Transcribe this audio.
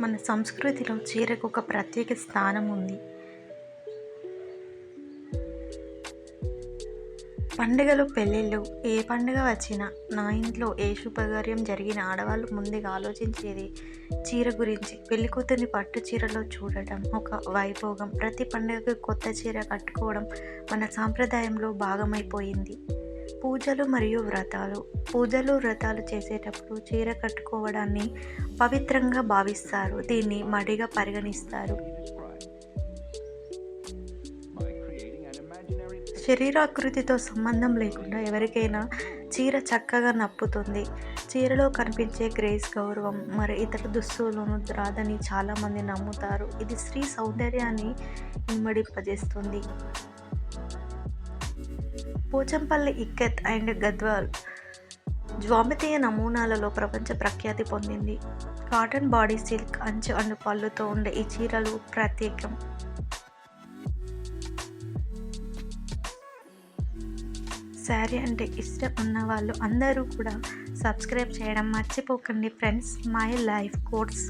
మన సంస్కృతిలో చీరకు ఒక ప్రత్యేక స్థానం ఉంది. పండుగలు పెళ్ళిళ్ళు ఏ పండుగ వచ్చినా నా ఇంట్లో ఏ శుభకార్యం జరిగిన ఆడవాళ్ళు ముందుగా ఆలోచించేది చీర గురించి. పెళ్ళికూతురిని పట్టు చీరలో చూడటం ఒక వైభోగం. ప్రతి పండుగకు కొత్త చీర కట్టుకోవడం మన సాంప్రదాయంలో భాగమైపోయింది. పూజలు మరియు వ్రతాలు. పూజలు వ్రతాలు చేసేటప్పుడు చీర కట్టుకోవడాన్ని పవిత్రంగా భావిస్తారు. దీన్ని మడిగా పరిగణిస్తారు. శరీరాకృతితో సంబంధం లేకుండా ఎవరికైనా చీర చక్కగా నప్పుతుంది. చీరలో కనిపించే గ్రేస్ గౌరవం మరి ఇతర దుస్తులను రాదని చాలామంది నమ్ముతారు. ఇది స్త్రీ సౌందర్యాన్ని ఇమ్మడింపజేస్తుంది పోచంపల్లి ఇక్కత్ అండ్ గద్వాల్ జ్వామితీయ నమూనాలలో ప్రపంచ ప్రఖ్యాతి పొందింది. కాటన్ బాడీ సిల్క్ అంచు అండ్ పళ్ళుతో ఉండే ఈ చీరలు ప్రత్యేకం. శారీ అంటే ఇష్టం ఉన్న వాళ్ళు అందరూ కూడా సబ్స్క్రైబ్ చేయడం మర్చిపోకండి ఫ్రెండ్స్. My life course.